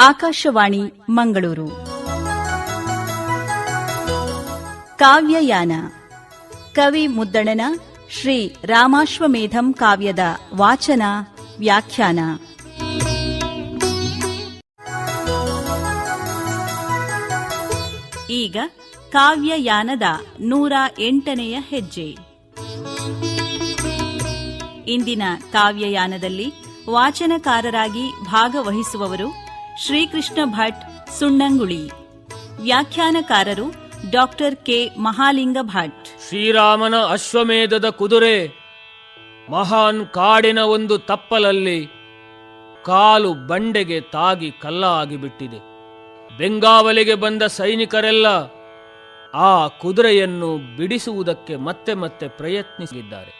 ಆಕಾಶವಾಣಿ, ಮಂಗಳೂರು. ಕಾವ್ಯಯಾನ. ಕವಿ ಮುದ್ದಣನ ಶ್ರೀ ರಾಮಾಶ್ವಮೇಧಂ ಕಾವ್ಯದ ವಾಚನ, ವ್ಯಾಖ್ಯಾನ. ಈಗ ಕಾವ್ಯಯಾನದ ನೂರ ಎಂಟನೆಯ ಹೆಜ್ಜೆ. ಇಂದಿನ ಕಾವ್ಯಯಾನದಲ್ಲಿ ವಾಚನಕಾರರಾಗಿ ಭಾಗವಹಿಸುವವರು ಶ್ರೀಕೃಷ್ಣ ಭಟ್ ಸುಣ್ಣಂಗುಳಿ. ವ್ಯಾಖ್ಯಾನಕಾರರು ಡಾಕ್ಟರ್ ಕೆ. ಮಹಾಲಿಂಗ ಭಟ್. ಶ್ರೀರಾಮನ ಅಶ್ವಮೇಧದ ಕುದುರೆ ಮಹಾನ್ ಕಾಡಿನ ಒಂದು ತಪ್ಪಲಲ್ಲಿ ಕಾಲು ಬಂಡೆಗೆ ತಾಗಿ ಕಲ್ಲ ಆಗಿಬಿಟ್ಟಿದೆ ಬೆಂಗಾವಲಿಗೆ ಬಂದ ಸೈನಿಕರೆಲ್ಲ ಆ ಕುದುರೆಯನ್ನು ಬಿಡಿಸುವುದಕ್ಕೆ ಮತ್ತೆ ಮತ್ತೆ ಪ್ರಯತ್ನಿಸಿದ್ದಾರೆ.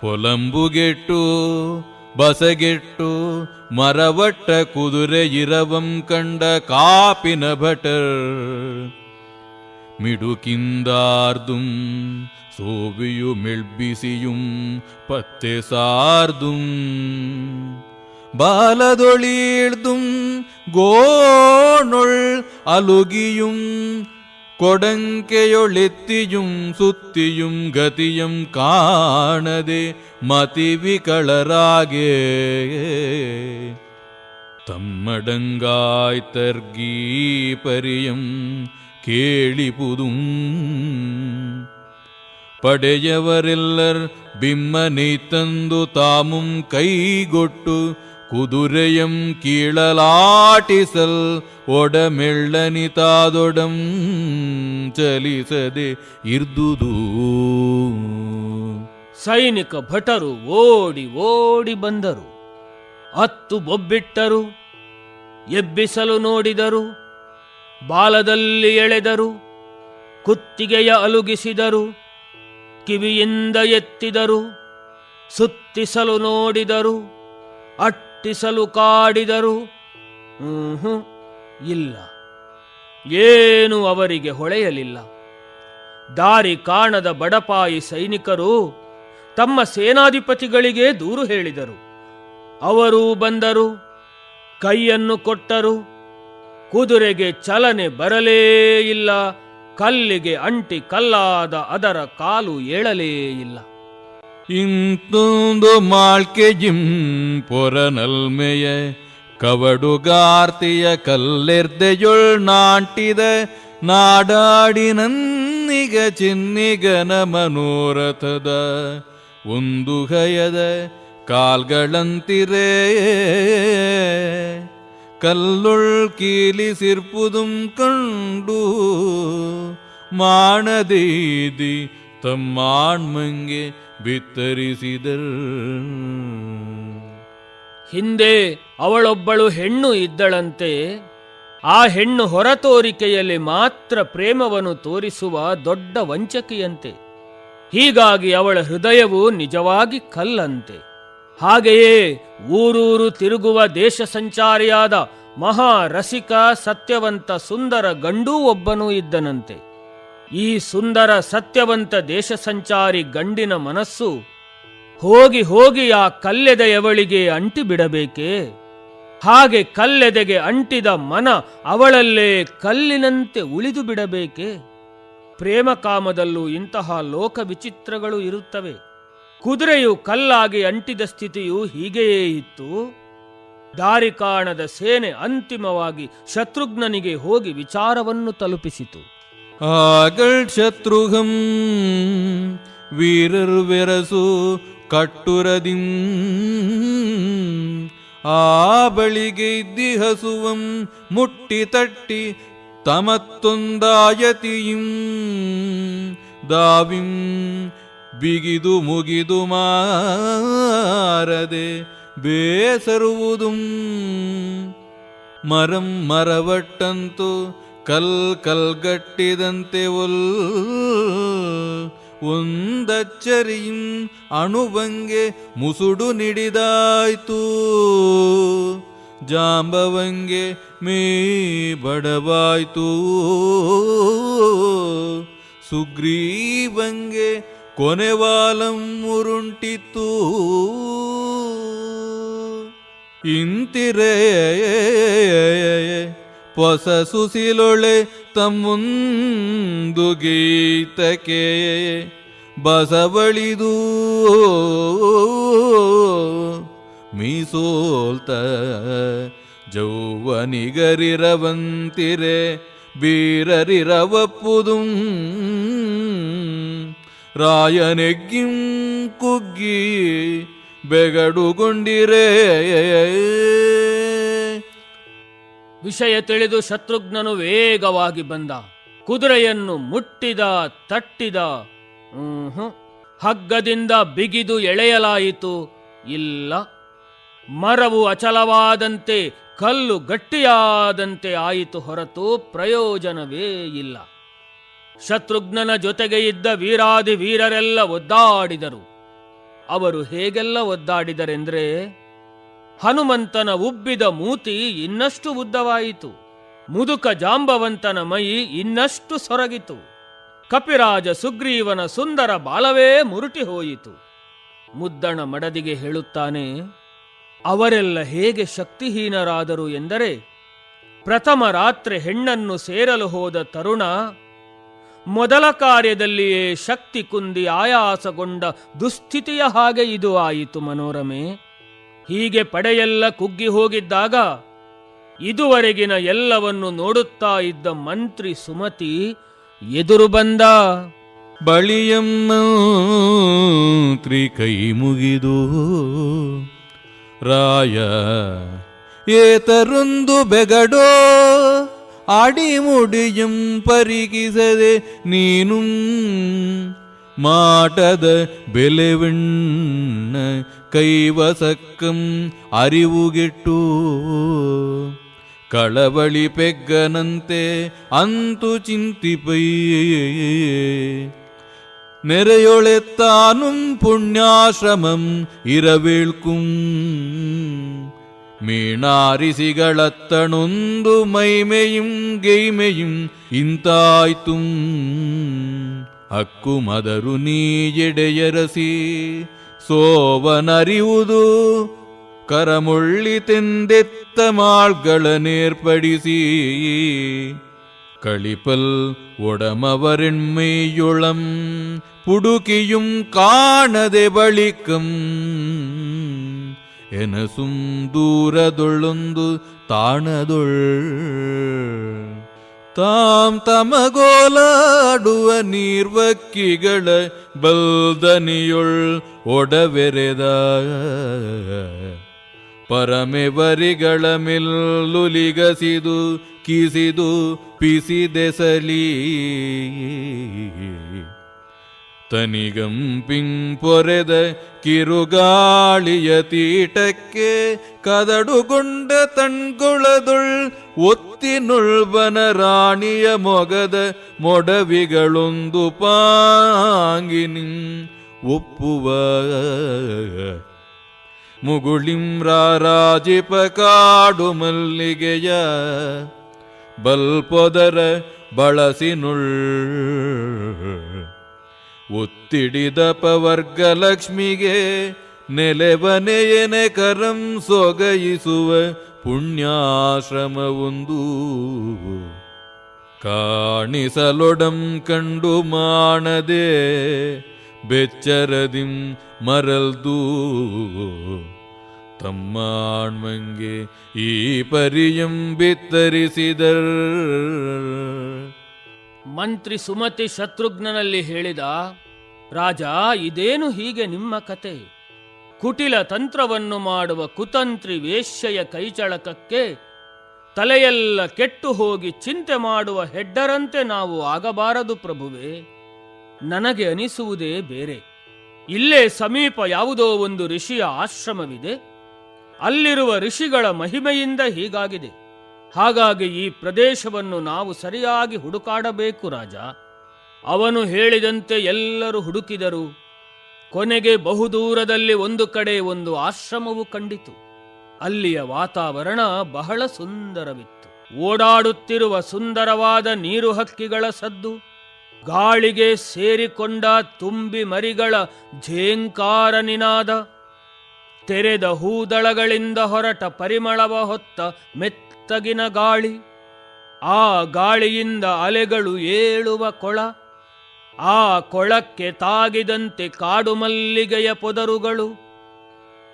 ಪೊಲಂಬುಗೆಟ್ಟು ಬಸಗೆಟ್ಟು ಮರವಟ್ಟ ಕುದುರೆ ಇರವಂ ಕಂಡ ಕಾಪಿನ ಭಟರ್ മിടുക്കിന്താർദും സോവിയു മെൾബിസിയും പത്തെ സാർദും ബാലതൊളീഴ്തും ഗോണൊൾ അലുകിയും കൊടങ്കയൊളെത്തിയും സുത്തിയും ഗതിയും കാണതെ മതിവികളറാകെ. തമ്മടങ്കായ് തർഗീ പരിയം കേളിപുതും. പടയവരെല്ലർ ബിമ്മനെ തന്തു താമും കൈകൊട്ടു കുതിരയം കീഴലാട്ടിസൽ ഒടമെള്ളനിതാതൊടം ചലിസതെ ഇർദുദൂ. ಸೈನಿಕ ಭಟರು ಓಡಿ ಓಡಿ ಬಂದರು. ಹತ್ತು ಬೊಬ್ಬಿಟ್ಟರು, ಎಬ್ಬಿಸಲು ನೋಡಿದರು, ಬಾಲದಲ್ಲಿ ಎಳೆದರು, ಕುತ್ತಿಗೆಯ ಅಲುಗಿಸಿದರು, ಕಿವಿಯಿಂದ ಎತ್ತಿದರು, ಸುತ್ತಿಸಲು ನೋಡಿದರು, ಅಟ್ಟಿಸಲು ಕಾಡಿದರು. ಹ್ಮ್, ಇಲ್ಲ, ಏನು ಅವರಿಗೆ ಹೊಳೆಯಲಿಲ್ಲ. ದಾರಿ ಕಾಣದ ಬಡಪಾಯಿ ಸೈನಿಕರು ತಮ್ಮ ಸೇನಾಧಿಪತಿಗಳಿಗೆ ದೂರು ಹೇಳಿದರು. ಅವರು ಬಂದರು, ಕೈಯನ್ನು ಕೊಟ್ಟರು, ಕುದುರೆಗೆ ಚಲನೆ ಬರಲೇ ಇಲ್ಲ, ಕಲ್ಲಿಗೆ ಅಂಟಿ ಕಲ್ಲಾದ ಅದರ ಕಾಲು ಏಳಲೇ ಇಲ್ಲ. ಇಂತೊಂದು ಮಾಳ್ಕೆ ಜಿಂ ಪೊರನಲ್ಮೆಯ ಕವಡುಗಾರ್ತಿಯ ಕಲ್ಲೆರ್ದೆಯೊಳ್ ನಾಟಿದ ನಾಡಾಡಿನನ್ನಿಗ ಚಿನ್ನಿಗನ ಮನೋರಥದ ಒಂದು ಹಯದ ಕಾಲ್ಗಳಂತಿರೇ. ಕಲ್ಲುಳ್ ಕೀಲಿ ಸಿರ್ಪುದುಂ ಕಂಡು ಮಾಡದೀದಿ ತಮ್ಮಾಣ್ಮಂಗೆ ಹಿಂದೆ ಅವಳೊಬ್ಬಳು ಹೆಣ್ಣು ಇದ್ದಳಂತೆ, ಆ ಹೆಣ್ಣು ಹೊರತೋರಿಕೆಯಲ್ಲಿ ಮಾತ್ರ ಪ್ರೇಮವನ್ನು ತೋರಿಸುವ ದೊಡ್ಡ ವಂಚಕಿಯಂತೆ. ಹೀಗಾಗಿ ಅವಳ ಹೃದಯವು ನಿಜವಾಗಿ ಕಲ್ಲಂತೆ. ಹಾಗೆಯೇ ಊರೂರು ತಿರುಗುವ ದೇಶ ಸಂಚಾರಿಯಾದ ಮಹಾ ರಸಿಕ ಸತ್ಯವಂತ ಸುಂದರ ಗಂಡೂ ಒಬ್ಬನೂ ಇದ್ದನಂತೆ. ಈ ಸುಂದರ ಸತ್ಯವಂತ ದೇಶ ಸಂಚಾರಿ ಗಂಡಿನ ಮನಸ್ಸು ಹೋಗಿ ಹೋಗಿ ಆ ಕಲ್ಲೆದೆಯವಳಿಗೆ ಅಂಟಿ ಬಿಡಬೇಕೆ ಹಾಗೆ ಕಲ್ಲೆದೆಗೆ ಅಂಟಿದ ಮನ ಅವಳಲ್ಲೇ ಕಲ್ಲಿನಂತೆ ಉಳಿದು ಬಿಡಬೇಕೆ ಪ್ರೇಮ ಕಾಮದಲ್ಲೂ ಇಂತಹ ಲೋಕ ವಿಚಿತ್ರಗಳು ಇರುತ್ತವೆ. ಕುದುರೆಯು ಕಲ್ಲಾಗಿ ಅಂಟಿದ ಸ್ಥಿತಿಯು ಹೀಗೆಯೇ ಇತ್ತು. ದಾರಿಕಾಣದ ಸೇನೆ ಅಂತಿಮವಾಗಿ ಶತ್ರುಘ್ನನಿಗೆ ಹೋಗಿ ವಿಚಾರವನ್ನು ತಲುಪಿಸಿತು. ಆಗಲ್ ಶತ್ರುಘಂ ವೀರರ್ವೆರಸು ಕಟ್ಟುರದಿಂ ಆ ಬಳಿಗೆ ಇದ್ದಿಹಸುವಂ ಮುಟ್ಟಿ ತಟ್ಟಿ ತಮತ್ತೊಂದಾಯತಿಯಿಂ ದಾವಿಂ ಬಿಗಿದು ಮುಗಿದು ಮಾರದೆ ಬೇಸರುವುದುಂ ಮರಂ ಮರವಟ್ಟಂತು ಕಲ್ ಕಲ್ಗಟ್ಟಿದಂತೆ ಒಲ್ ಒಂದಚ್ಚರಿಯಿಂ ಅಣುವಂಗೆ ಮುಸುಡು ನಿಡಿದಾಯ್ತು. ಜಾಂಬವಂಗೆ ಮೇ ಬಡವಾಯ್ತು. ಸುಗ್ರೀವಂಗೆ ಕೊನೆವಾಲಂ ಉರುಂಟಿತ್ತು. ಇಂತಿರೇ ಹೊಸ ಸುಸಿಲೊಳೆ ತಮ್ಮುಂದು ಗೀತಕ್ಕೆ ಬಸವಳಿದು. ಮೀಸೋಲ್ತ ಜೌವನಿಗರಿರವಂತಿರೆ ಬೀರರಿರವಪ್ಪುದುಂ ರಾಯನೆಗ್ಗಿಂ ಕುಗ್ಗಿ ಬೆಗಡುಗೊಂಡಿರೇ. ವಿಷಯ ತಿಳಿದು ಶತ್ರುಘ್ನನು ವೇಗವಾಗಿ ಬಂದ. ಕುದುರೆಯನ್ನು ಮುಟ್ಟಿದ, ತಟ್ಟಿದ. ಹಗ್ಗದಿಂದ ಬಿಗಿದು ಎಳೆಯಲಾಯಿತು. ಇಲ್ಲ. ಮರವು ಅಚಲವಾದಂತೆ, ಕಲ್ಲು ಗಟ್ಟಿಯಾದಂತೆ ಆಯಿತು ಹೊರತು ಪ್ರಯೋಜನವೇ ಇಲ್ಲ. ಶತ್ರುಘ್ನನ ಜೊತೆಗೆ ಇದ್ದ ವೀರಾದಿ ವೀರರೆಲ್ಲ ಒದ್ದಾಡಿದರು. ಅವರು ಹೇಗೆಲ್ಲ ಒದ್ದಾಡಿದರೆಂದ್ರೆ, ಹನುಮಂತನ ಉಬ್ಬಿದ ಮೂತಿ ಇನ್ನಷ್ಟು ಉದ್ದವಾಯಿತು, ಮುದುಕ ಜಾಂಬವಂತನ ಮೈ ಇನ್ನಷ್ಟು ಸೊರಗಿತು, ಕಪಿರಾಜ ಸುಗ್ರೀವನ ಸುಂದರ ಬಾಲವೇ ಮುರುಟಿ ಹೋಯಿತು. ಮುದ್ದಣ ಮಡದಿಗೆ ಹೇಳುತ್ತಾನೆ ಅವರೆಲ್ಲ ಹೇಗೆ ಶಕ್ತಿಹೀನರಾದರು ಎಂದರೆ, ಪ್ರಥಮ ರಾತ್ರಿ ಹೆಣ್ಣನ್ನು ಸೇರಲು ಹೋದ ತರುಣ ಮೊದಲ ಕಾರ್ಯದಲ್ಲಿಯೇ ಶಕ್ತಿ ಕುಂದಿ ಆಯಾಸಗೊಂಡ ದುಸ್ಥಿತಿಯ ಹಾಗೆ ಇದು ಆಯಿತು ಮನೋರಮೆ. ಹೀಗೆ ಪಡೆಯೆಲ್ಲ ಕುಗ್ಗಿ ಹೋಗಿದ್ದಾಗ ಇದುವರೆಗಿನ ಎಲ್ಲವನ್ನು ನೋಡುತ್ತಾ ಇದ್ದ ಮಂತ್ರಿ ಸುಮತಿ ಎದುರು ಬಂದ ಬಳಿಯಮ್ಮಂತ್ರಿ ಕೈ ಮುಗಿದು ರಾಯ ಏತರೊಂದು ಬೆಗಡೋ ಆಡಿ ಮುಡಿಯಂ ಪರಿಗಿಸದೆ ನೀನು ಮಾಟದ ಬೆಲೆವೆಣ್ಣ ಕೈವಸಕ್ಕಂ ಅರಿವುಗೆಟ್ಟು ಕಳವಳಿ ಪೆಗ್ಗನಂತೆ ಅಂತು ಚಿಂತಿಪೈ നിരയൊളെത്താനും പുണ്യാശ്രമം ഇരവിൾക്കും മീണാരിശികളത്തണൊന്തു മൈമയും ഗെയ്മയും ഇന്തായ്ത്തും അക്കുമതരു നീയിടയരസി സോവനറിയുതു കരമുള്ളി തെന്തെത്ത മാൾകളെ നേർപ്പടിസീ களிப்பல் உடமவரெண்மையுளம் புடுக்கியும் காணதே பளிக்கும் எனசும் ದೂರದೊಳ್ಳೊಂದು ತಾಣದೊಳ್ ತಾಂ ತಮಗೋಲಾಡುವ ನೀರ್ವಕ್ಕಿಗಳ ಬಲ್ದನಿಯೊಳ್ ಒಡವೆರೆದ ಪರಮೆವರಿಗಳ ಮೆಲ್ಲುಲಿಗಸಿದು ಕಿಸಿದು ಪಿಸಿದೆಸಲಿ ತನಿಗಂಪಿಂ ಪೊರೆದ ಕಿರುಗಾಳಿಯ ತೀಟಕ್ಕೆ ಕದಡುಗೊಂಡ ತಣ್ಗುಳದೊಳ್ ಒತ್ತಿನುಳ್ಬನ ರಾಣಿಯ ಮೊಗದ ಮೊಡವಿಗಳೊಂದು ಪಾಂಗಿನಿಂ ಒಪ್ಪುವ ಮುಗುಳಿಂ ರಾರಾಜಿಪ ಕಾಡು ಮಲ್ಲಿಗೆಯ ಬಲ್ಪೊದರ ಬಳಸಿನುಳ್ ಒತ್ತಿಡಿದ ಪವರ್ಗ ಲಕ್ಷ್ಮಿಗೆ ನೆಲೆವನೆಯನೆ ಕರಂ ಸೊಗಯಿಸುವ ಪುಣ್ಯಾಶ್ರಮವೊಂದು. ಕಾಣಿಸಲೊಡಂ ಕಂಡು ಮಾಡದೆ ಬೆಚ್ಚರದಿಂ ಮರಲ್ದು. ತಮ್ಮಾಣ್ಮಂಗೆ ಈ ಪರಿಯಂ ಬಿತ್ತರಿಸಿದರ್ ಮಂತ್ರಿ ಸುಮತಿ ಶತ್ರುಘ್ನನಲ್ಲಿ ಹೇಳಿದ, ರಾಜ, ಇದೇನು ಹೀಗೆ ನಿಮ್ಮ ಕತೆ? ಕುಟಿಲ ತಂತ್ರವನ್ನು ಮಾಡುವ ಕುತಂತ್ರಿ ವೇಶ್ಯೆಯ ಕೈಚಳಕಕ್ಕೆ ತಲೆಯೆಲ್ಲ ಕೆಟ್ಟು ಹೋಗಿ ಚಿಂತೆ ಮಾಡುವ ಹೆಡ್ಡರಂತೆ ನಾವು ಆಗಬಾರದು ಪ್ರಭುವೆ. ನನಗೆ ಅನಿಸುವುದೇ ಬೇರೆ. ಇಲ್ಲೇ ಸಮೀಪ ಯಾವುದೋ ಒಂದು ಋಷಿಯ ಆಶ್ರಮವಿದೆ. ಅಲ್ಲಿರುವ ಋಷಿಗಳ ಮಹಿಮೆಯಿಂದ ಹೀಗಾಗಿದೆ. ಹಾಗಾಗಿ ಈ ಪ್ರದೇಶವನ್ನು ನಾವು ಸರಿಯಾಗಿ ಹುಡುಕಾಡಬೇಕು ರಾಜ. ಅವನು ಹೇಳಿದಂತೆ ಎಲ್ಲರೂ ಹುಡುಕಿದರು. ಕೊನೆಗೆ ಬಹುದೂರದಲ್ಲಿ ಒಂದು ಕಡೆ ಒಂದು ಆಶ್ರಮವು ಕಂಡಿತು. ಅಲ್ಲಿಯ ವಾತಾವರಣ ಬಹಳ ಸುಂದರವಿತ್ತು. ಓಡಾಡುತ್ತಿರುವ ಸುಂದರವಾದ ನೀರು ಹಕ್ಕಿಗಳ ಸದ್ದು, ಗಾಳಿಗೆ ಸೇರಿಕೊಂಡ ತುಂಬಿ ಮರಿಗಳ ಝೇಂಕಾರ ನಿನಾದ ತೆರೆದ ಹೂದಳಗಳಿಂದ ಹೊರಟ ಪರಿಮಳವ ಹೊತ್ತ ಮೆತ್ತಗಿನ ಗಾಳಿ. ಆ ಗಾಳಿಯಿಂದ ಅಲೆಗಳು ಏಳುವ ಕೊಳ. ಆ ಕೊಳಕ್ಕೆ ತಾಗಿದಂತೆ ಕಾಡು ಮಲ್ಲಿಗೆಯ ಪೊದರುಗಳು.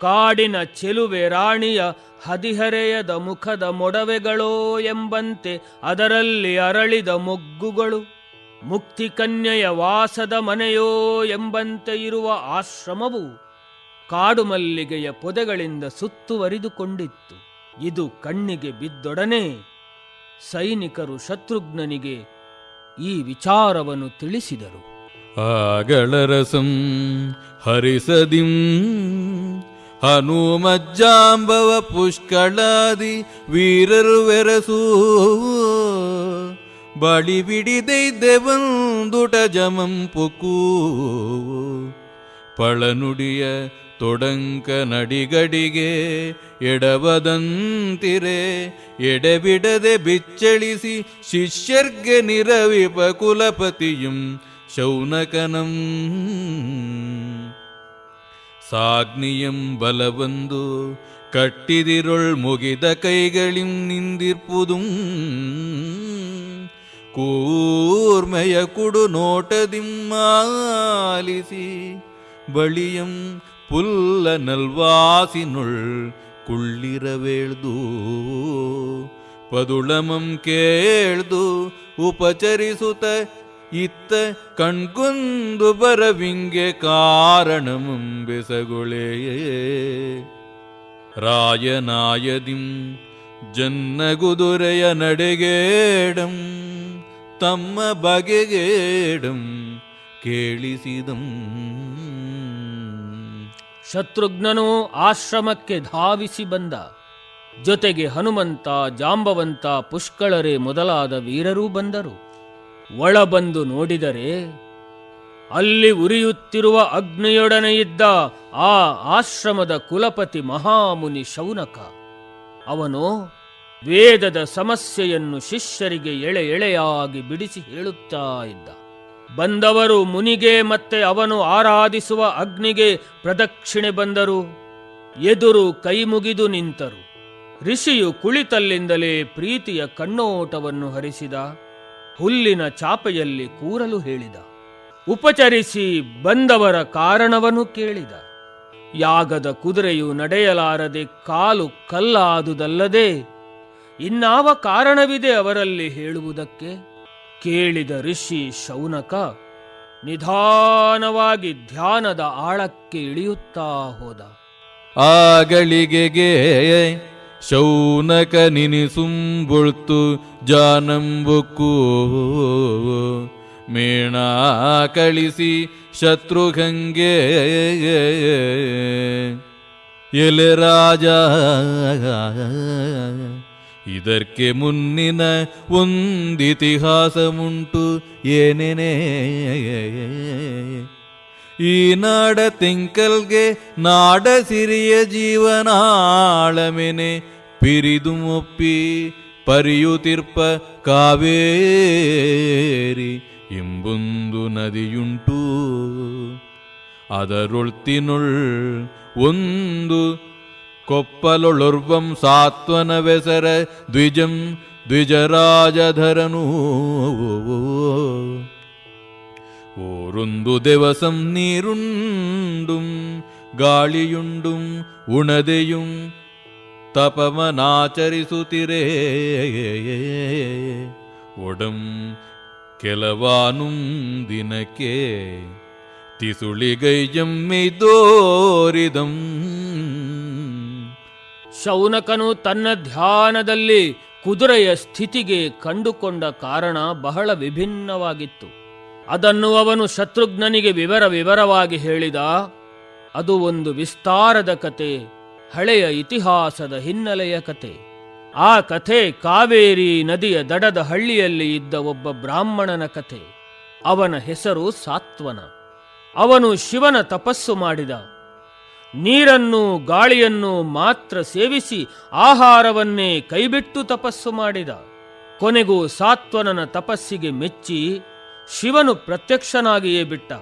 ಕಾಡಿನ ಚೆಲುವೆ ರಾಣಿಯ ಹದಿಹರೆಯದ ಮುಖದ ಮೊಡವೆಗಳೋ ಎಂಬಂತೆ ಅದರಲ್ಲಿ ಅರಳಿದ ಮೊಗ್ಗುಗಳು. ಮುಕ್ತಿಕನ್ಯೆಯ ವಾಸದ ಮನೆಯೋ ಎಂಬಂತೆ ಇರುವ ಆಶ್ರಮವು ಕಾಡು ಮಲ್ಲಿಗೆಯ ಪೊದೆಗಳಿಂದ ಸುತ್ತುವರಿದುಕೊಂಡಿತ್ತು. ಇದು ಕಣ್ಣಿಗೆ ಬಿದ್ದೊಡನೆ ಸೈನಿಕರು ಶತ್ರುಘ್ನನಿಗೆ ಈ ವಿಚಾರವನ್ನು ತಿಳಿಸಿದರು. ಆಗಳರಸಂ ಹರಿಸದಿಂ ಹನುಮಜ್ಜಾಂಬವ ಪುಷ್ಕಳಾದಿ ವೀರರುವೆರಸೂ ಬಳಿ ಬಿಡಿದೈದೆವಂದುಟ ಜಮಂ ಪುಕೂ ಪಳನುಡಿಯ ತೊಡಂಕ ನಡಿಗಡಿಗೆ ಎಡವದಂತಿರೆ, ಎಡೆಬಿಡದೆ ಬಿಚ್ಚಳಿಸಿ ಶಿಷ್ಯರ್ಗೆ ನಿರವಿಪ ಕುಲಪತಿಯುಂ ಶೌನಕನಂ. ಸಾಗ್ನಿಯಂ ಬಲವಂದು ಕಟ್ಟಿದಿರುಳ್ ಮುಗಿದ ಕೈಗಳಿಂ ನಿಂದಿರ್ಪುದುಂ. ಕೂರ್ಮೆಯ ಕುಡು ನೋಟದಿಂ ಪುಲ್ಲ ನಲ್ವಾಸಿನುಳ್ ಕುಳ್ಳಿರವೇಳ್ದು ಪದುಳಮಂ ಕೇಳ್ದು ಉಪಚರಿಸುತ್ತ ಇತ್ತ ಕಣ್ಗುಂದು ಬರವಿಂಗೆ ಕಾರಣಮಂ ಬೆಸಗೊಳೆಯೇ ರಾಯನಾಯದಿಂ ಜನ್ನಗುದುರೆಯ ನಡೆಗೇಡಂ ತಮ್ಮ ಬಗೆಗೇಡಂ ಕೇಳಿಸಿದಂ ಶತ್ರುಘ್ನನು ಆಶ್ರಮಕ್ಕೆ ಧಾವಿಸಿ ಬಂದ. ಜೊತೆಗೆ ಹನುಮಂತ, ಜಾಂಬವಂತ, ಪುಷ್ಕಳರೆ ಮೊದಲಾದ ವೀರರೂ ಬಂದರು. ಒಳಬಂದು ನೋಡಿದರೆ ಅಲ್ಲಿ ಉರಿಯುತ್ತಿರುವ ಅಗ್ನಿಯೊಡನೆ ಇದ್ದ ಆ ಆಶ್ರಮದ ಕುಲಪತಿ ಮಹಾಮುನಿ ಶೌನಕ. ಅವನು ವೇದದ ಸಮಸ್ಯೆಯನ್ನು ಶಿಷ್ಯರಿಗೆ ಎಳೆ ಎಳೆಯಾಗಿ ಬಿಡಿಸಿ ಹೇಳುತ್ತಾ ಇದ್ದ. ಬಂದವರು ಮುನಿಗೆ ಮತ್ತೆ ಅವನು ಆರಾಧಿಸುವ ಅಗ್ನಿಗೆ ಪ್ರದಕ್ಷಿಣೆ ಬಂದರು. ಎದುರು ಕೈ ಮುಗಿದು ನಿಂತರು. ಋಷಿಯು ಕುಳಿತಲ್ಲಿಂದಲೇ ಪ್ರೀತಿಯ ಕಣ್ಣೋಟವನ್ನು ಹರಿಸಿದ. ಹುಲ್ಲಿನ ಚಾಪೆಯಲ್ಲಿ ಕೂರಲು ಹೇಳಿದ. ಉಪಚರಿಸಿ ಬಂದವರ ಕಾರಣವನ್ನು ಕೇಳಿದ. ಯಾಗದ ಕುದುರೆಯು ನಡೆಯಲಾರದೆ ಕಾಲು ಕಲ್ಲಾದುದಲ್ಲದೆ ಇನ್ನಾವ ಕಾರಣವಿದೆ ಅವರಲ್ಲಿ ಹೇಳುವುದಕ್ಕೆ? ಕೇಳಿದ ಋಷಿ ಶೌನಕ, ನಿಧಾನವಾಗಿ ಧ್ಯಾನದ ಆಳಕ್ಕೆ ಇಳಿಯುತ್ತಾ ಹೋದ. ಆಗಳಿಗೆಗೆ ಶೌನಕ ನಿನಿಸುಂಬುಳ್ತು ಜಾನಂಬುಕು ಮೇಣ ಕಳಿಸಿ ಶತ್ರುಘಂಗೆ ಎಲೆ ರಾಜ ಇದಕ್ಕೆ ಮುನ್ನಿನ ಒಂದಿತಿಹಾಸವುಂಟು ಏನೇನೇ ಈ ನಾಡ ತೆಂಕಲ್ಗೆ ನಾಡ ಸಿರಿಯ ಜೀವನಾಳಮೆನೆ ಪಿರಿದು ಮೊಪ್ಪಿ ಪರಿಯುತಿರ್ಪ ಕಾವೇರಿ ಎಂಬೊಂದು ನದಿಯುಂಟು ಅದರೊಳ್ತಿನುಳ್ ಒಂದು ಕೊಪ್ಪಲೊಳೊರ್ವಂ ಸಾತ್ವನವೆಸರ ದ್ವಿಜಂ ದ್ವಿಜರಾಜಧರನು ഓരുന്തു ദിവസം നീരുണ്ടും ഗാളിയുണ്ടും ഉണതയും തപമനാചരിസുതിരേ ഒടം ಕೆಲವಾನುಂ ದಿನಕ್ಕೆ ತಿಸುಳಿಗೈಜಂ ಮೆಯ್ದೋರಿದಂ ಶೌನಕನು ತನ್ನ ಧ್ಯಾನದಲ್ಲಿ ಕುದುರೆಯ ಸ್ಥಿತಿಗೆ ಕಂಡುಕೊಂಡ ಕಾರಣ ಬಹಳ ವಿಭಿನ್ನವಾಗಿತ್ತು. ಅದನ್ನು ಅವನು ಶತ್ರುಘ್ನನಿಗೆ ವಿವರ ವಿವರವಾಗಿ ಹೇಳಿದ, ಅದು ಒಂದು ವಿಸ್ತಾರದ ಕತೆ, ಹಳೆಯ ಇತಿಹಾಸದ ಹಿನ್ನೆಲೆಯ ಕತೆ. ಆ ಕಥೆ ಕಾವೇರಿ ನದಿಯ ದಡದ ಹಳ್ಳಿಯಲ್ಲಿ ಇದ್ದ ಒಬ್ಬ ಬ್ರಾಹ್ಮಣನ ಕಥೆ ಅವನ ಹೆಸರು ಸಾತ್ವನ. ಅವನು ಶಿವನ ತಪಸ್ಸು ಮಾಡಿದ. ನೀರನ್ನು, ಗಾಳಿಯನ್ನು ಮಾತ್ರ ಸೇವಿಸಿ ಆಹಾರವನ್ನೇ ಕೈಬಿಟ್ಟು ತಪಸ್ಸು ಮಾಡಿದ. ಕೊನೆಗೂ ಸಾತ್ವನನ ತಪಸ್ಸಿಗೆ ಮೆಚ್ಚಿ ಶಿವನು ಪ್ರತ್ಯಕ್ಷನಾಗಿಯೇ ಬಿಟ್ಟ.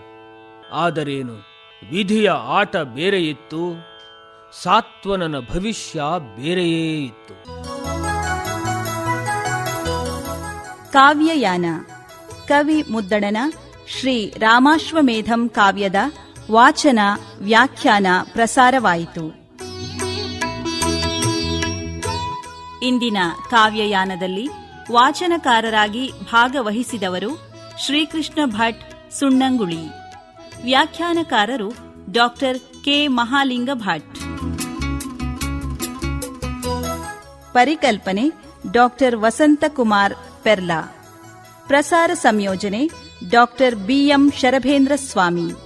ಆದರೇನು? ವಿಧಿಯ ಆಟ ಬೇರೆಯಿತ್ತು, ಸಾತ್ವನನ ಭವಿಷ್ಯ ಬೇರೆಯೇ ಇತ್ತು. ಕಾವ್ಯಯಾನ. ಕವಿ ಮುದ್ದಣನ ಶ್ರೀ ರಾಮಾಶ್ವಮೇಧಂ ಕಾವ್ಯದ ವಾಚನ, ವ್ಯಾಖ್ಯಾನ ಪ್ರಸಾರವಾಯಿತು. ಇಂದಿನ ಕಾವ್ಯಯಾನದಲ್ಲಿ ವಾಚನಕಾರರಾಗಿ ಭಾಗವಹಿಸಿದವರು ಶ್ರೀಕೃಷ್ಣ ಭಟ್ ಸುಣ್ಣಂಗುಳಿ. ವ್ಯಾಖ್ಯಾನಕಾರರು ಡಾಕ್ಟರ್ ಕೆ ಮಹಾಲಿಂಗ ಭಟ್. ಪರಿಕಲ್ಪನೆ ಡಾಕ್ಟರ್ ವಸಂತಕುಮಾರ್ ಪೆರ್ಲಾ. ಪ್ರಸಾರ ಸಂಯೋಜನೆ ಡಾಕ್ಟರ್ ಬಿಎಂ ಶರಭೇಂದ್ರ ಸ್ವಾಮಿ.